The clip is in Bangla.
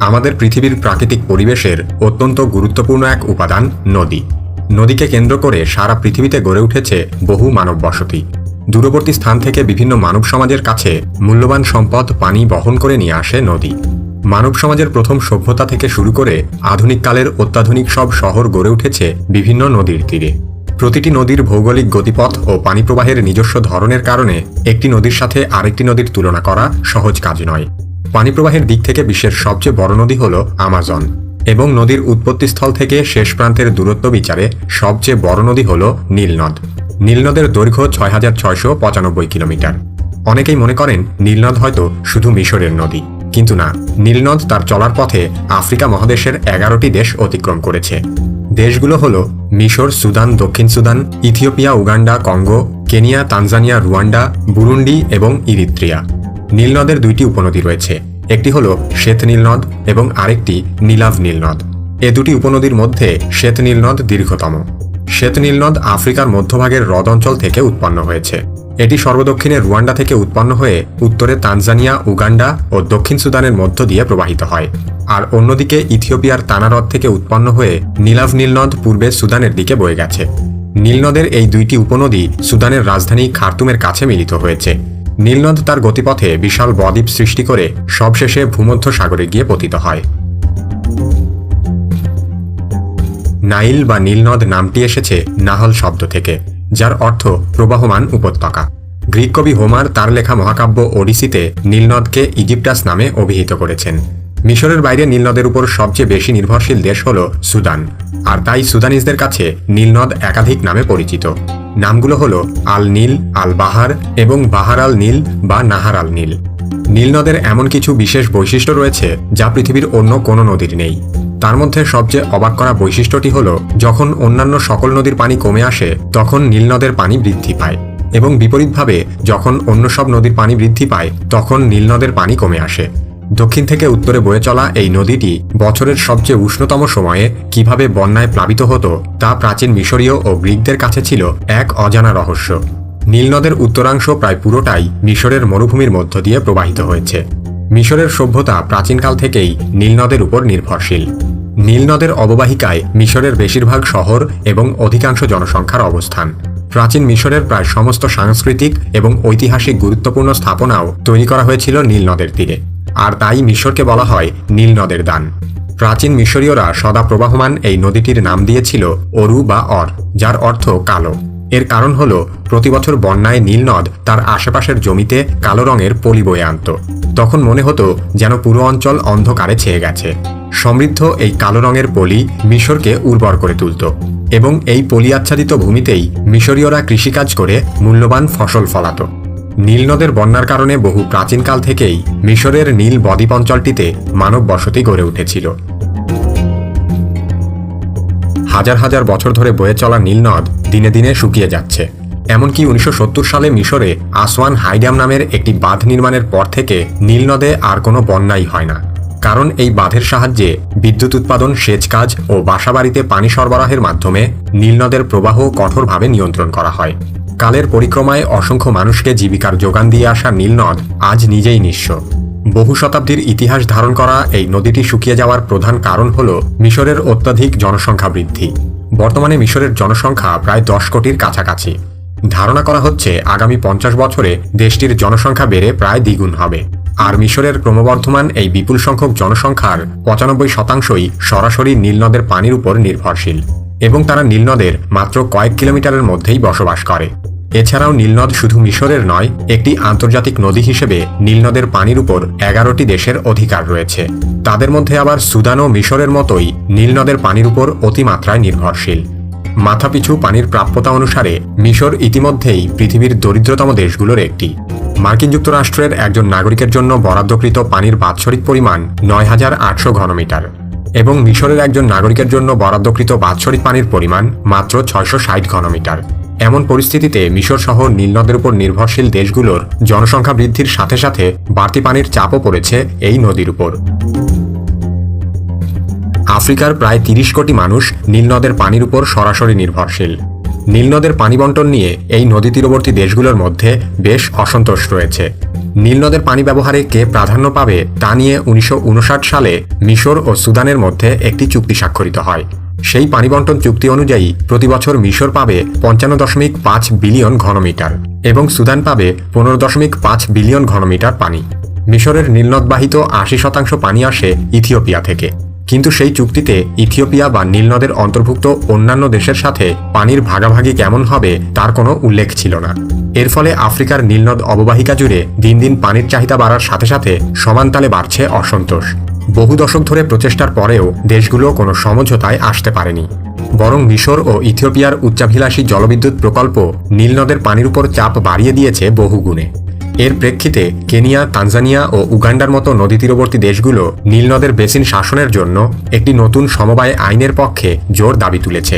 আমাদের পৃথিবীর প্রাকৃতিক পরিবেশের অত্যন্ত গুরুত্বপূর্ণ এক উপাদান, নদী। নদীকে কেন্দ্র করে সারা পৃথিবীতে গড়ে উঠেছে বহু মানব বসতি দূরবর্তী স্থান থেকে বিভিন্ন মানব সমাজের কাছে মূল্যবান সম্পদ, পানি বহন করে নিয়ে আসে নদী। মানব সমাজের প্রথম সভ্যতা থেকে শুরু করে আধুনিক কালের অত্যাধুনিক সব শহর গড়ে উঠেছে বিভিন্ন নদীর তীরে। প্রতিটি নদীর ভৌগোলিক গতিপথ ও পানি প্রবাহের নিজস্ব ধরনের কারণে একটি নদীর সাথে আরেকটি নদীর তুলনা করা সহজ কাজ নয়। পানি প্রবাহের দিক থেকে বিশ্বের সবচেয়ে বড় নদী হল আমাজন এবং নদীর উৎপত্তিস্থল থেকে শেষ প্রান্তের দূরত্ব বিচারে সবচেয়ে বড় নদী হল নীলনদ। নীলনদের দৈর্ঘ্য ছয় হাজার ছয়শো পঁচানব্বই কিলোমিটার। অনেকেই মনে করেন নীলনদ হয়তো শুধু মিশরের নদী। কিন্তু না, নীলনদ তার চলার পথে আফ্রিকা মহাদেশের এগারোটি দেশ অতিক্রম করেছে। দেশগুলো হল মিশর, সুদান, দক্ষিণ Sudan, Ethiopia, Uganda, Congo, Kenya, Tanzania, Rwanda, Burundi এবং ইরিত্রিয়া। নীলনদের দুইটি উপনদী রয়েছে। একটি হল শ্বেত নীলনদ এবং আরেকটি নীলাভ নীলনদ। এ দুটি উপনদীর মধ্যে শ্বেত নীলনদ দীর্ঘতম। শ্বেত নীলনদ আফ্রিকার মধ্যভাগের হ্রদ অঞ্চল থেকে উৎপন্ন হয়েছে। এটি সর্বদক্ষিণে রুয়ান্ডা থেকে উৎপন্ন হয়ে উত্তরে তানজানিয়া, উগান্ডা ও দক্ষিণ সুদানের মধ্য দিয়ে প্রবাহিত হয়। আর অন্যদিকে ইথিওপিয়ার তানা হ্রদ থেকে উৎপন্ন হয়ে নীলাভ নীলনদ পূর্বে সুদানের দিকে বয়ে গেছে। নীলনদের এই দুইটি উপনদী সুদানের রাজধানী খার্তুমের কাছে মিলিত হয়েছে। নীলনদ তার গতিপথে বিশাল বদ্বীপ সৃষ্টি করে সবশেষে ভূমধ্য সাগরে গিয়ে পতিত হয়। নাইল বা নীলনদ নামটি এসেছে নাহল শব্দ থেকে, যার অর্থ প্রবাহমান উপত্যকা। গ্রিক কবি হোমার তার লেখা মহাকাব্য ওডিসিতে নীলনদকে ইজিপ্টাস নামে অভিহিত করেছেন। মিশরের বাইরে নীলনদের উপর সবচেয়ে বেশি নির্ভরশীল দেশ হল সুদান, আর তাই সুদানিজদের কাছে নীলনদ একাধিক নামে পরিচিত। নামগুলো হল আল নীল আল বাহার এবং বাহার আল নীল বা নাহার আল নীল নীলনদের এমন কিছু বিশেষ বৈশিষ্ট্য রয়েছে যা পৃথিবীর অন্য কোনো নদীর নেই। তার মধ্যে সবচেয়ে অবাক করা বৈশিষ্ট্যটি হল, যখন অন্যান্য সকল নদীর পানি কমে আসে, তখন নীলনদের পানি বৃদ্ধি পায়। এবং বিপরীতভাবে, যখন অন্য সব নদীর পানি বৃদ্ধি পায়, তখন নীলনদের পানি কমে আসে। দক্ষিণ থেকে উত্তরে বয়ে চলা এই নদীটি বছরের সবচেয়ে উষ্ণতম সময়ে কীভাবে বন্যায় প্লাবিত হতো তা প্রাচীন মিশরীয় ও গ্রিকদের কাছে ছিল এক অজানা রহস্য। নীলনদের উত্তরাংশ প্রায় পুরোটাই মিশরের মরুভূমির মধ্য দিয়ে প্রবাহিত হয়েছে। মিশরের সভ্যতা প্রাচীনকাল থেকেই নীলনদের উপর নির্ভরশীল। নীলনদের অববাহিকায় মিশরের বেশিরভাগ শহর এবং অধিকাংশ জনসংখ্যার অবস্থান। প্রাচীন মিশরের প্রায় সমস্ত সাংস্কৃতিক এবং ঐতিহাসিক গুরুত্বপূর্ণ স্থাপনাও তৈরি করা হয়েছিল নীলনদের তীরে। আর তাই মিশরকে বলা হয় নীলনদের দান। প্রাচীন মিশরীয়রা সদা প্রবাহমান এই নদীটির নাম দিয়েছিল অরু বা অর, যার অর্থ কালো। এর কারণ হল, প্রতি বছর বন্যায় নীলনদ তার আশেপাশের জমিতে কালো রঙের পলি বয়ে আনত। তখন মনে হতো যেন পুরো অঞ্চল অন্ধকারে ছেয়ে গেছে। সমৃদ্ধ এই কালো রঙের পলি মিশরকে উর্বর করে তুলত এবং এই পলি আচ্ছাদিত ভূমিতেই মিশরীয়রা কৃষিকাজ করে মূল্যবান ফসল ফলাত। নীলনদের বন্যার কারণে বহু প্রাচীনকাল থেকেই মিশরের নীল বদ্বীপ অঞ্চলটিতে মানব বসতি গড়ে উঠেছিল। হাজার হাজার বছর ধরে বয়ে চলা নীলনদ দিনে দিনে শুকিয়ে যাচ্ছে। এমনকি উনিশশো সত্তর সালে মিশরে আসওয়ান হাইডাম নামের একটি বাঁধ নির্মাণের পর থেকে নীলনদে আর কোনো বন্যাই হয় না। কারণ এই বাঁধের সাহায্যে বিদ্যুৎ উৎপাদন সেচ কাজ ও বাসাবাড়িতে পানি সরবরাহের মাধ্যমে নীলনদের প্রবাহ কঠোরভাবে নিয়ন্ত্রণ করা হয়। কালের পরিক্রমায় অসংখ্য মানুষকে জীবিকার যোগান দিয়ে আসা নীলনদ আজ নিজেই নিঃস্ব। বহু শতাব্দীর ইতিহাস ধারণ করা এই নদীটি শুকিয়ে যাওয়ার প্রধান কারণ হল মিশরের অত্যাধিক জনসংখ্যা বৃদ্ধি। বর্তমানে মিশরের জনসংখ্যা প্রায় দশ কোটির কাছাকাছি। ধারণা করা হচ্ছে আগামী পঞ্চাশ বছরে দেশটির জনসংখ্যা বেড়ে প্রায় দ্বিগুণ হবে। আর মিশরের ক্রমবর্ধমান এই বিপুল সংখ্যক জনসংখ্যার পঁচানব্বই শতাংশই সরাসরি নীলনদের পানির উপর নির্ভরশীল। এবং তারা নীলনদের মাত্র কয়েক কিলোমিটারের মধ্যেই বসবাস করে। এছাড়াও নীলনদ শুধু মিশরের নয়, একটি আন্তর্জাতিক নদী হিসেবে নীলনদের পানির উপর এগারোটি দেশের অধিকার রয়েছে। তাদের মধ্যে আবার সুদান ও মিশরের মতোই নীলনদের পানির উপর অতিমাত্রায় নির্ভরশীল। মাথাপিছু পানির প্রাপ্যতা অনুসারে মিশর ইতিমধ্যেই পৃথিবীর দরিদ্রতম দেশগুলোর একটি। মার্কিন যুক্তরাষ্ট্রের একজন নাগরিকের জন্য বরাদ্দকৃত পানির বাৎসরিক পরিমাণ নয় হাজার আটশো ঘনমিটার। এবং মিশরের একজন নাগরিকের জন্য বরাদ্দকৃত বাৎসরিক পানির পরিমাণ মাত্র ছয়শো ষাট ঘনমিটার। এমন পরিস্থিতিতে মিশর সহ নীলনদের উপর নির্ভরশীল দেশগুলোর জনসংখ্যা বৃদ্ধির সাথে সাথে বাড়তি পানির চাপও পড়েছে এই নদীর উপর। আফ্রিকার প্রায় তিরিশ কোটি মানুষ নীলনদের পানির উপর সরাসরি নির্ভরশীল। নীলনদের পানি বন্টন নিয়ে এই নদী তীরবর্তী দেশগুলোর মধ্যে বেশ অসন্তোষ রয়েছে। নীলনদের পানি ব্যবহারে কে প্রাধান্য পাবে তা নিয়ে উনিশশো উনষাট সালে মিশর ও সুদানের মধ্যে একটি চুক্তি স্বাক্ষরিত হয়। সেই পানি বন্টন চুক্তি অনুযায়ী প্রতি বছর মিশর পাবে পঞ্চান্ন দশমিক পাঁচ বিলিয়ন ঘনমিটার এবং সুদান পাবে পনেরো দশমিক পাঁচ বিলিয়ন ঘনমিটার পানি। মিশরের নীলনদবাহিত আশি শতাংশ পানি আসে ইথিওপিয়া থেকে। কিন্তু সেই চুক্তিতে ইথিওপিয়া বা নীলনদের অন্তর্ভুক্ত অন্যান্য দেশের সাথে পানির ভাগাভাগি কেমন হবে তার কোনো উল্লেখ ছিল না। এর ফলে আফ্রিকার নীলনদ অববাহিকা জুড়ে দিন দিন পানির চাহিদা বাড়ার সাথে সাথে সমানতালে বাড়ছে অসন্তোষ। বহু দশক ধরে প্রচেষ্টার পরেও দেশগুলো কোনো সমঝোতায় আসতে পারেনি। বরং মিশর ও ইথিওপিয়ার উচ্চাভিলাষী জলবিদ্যুৎ প্রকল্প নীলনদের পানির উপর চাপ বাড়িয়ে দিয়েছে বহুগুণে। এর প্রেক্ষিতে কেনিয়া, তানজানিয়া ও উগান্ডার মতো নদী তীরবর্তী দেশগুলো নীলনদের বেসিন শাসনের জন্য একটি নতুন সমবায় আইনের পক্ষে জোর দাবি তুলেছে।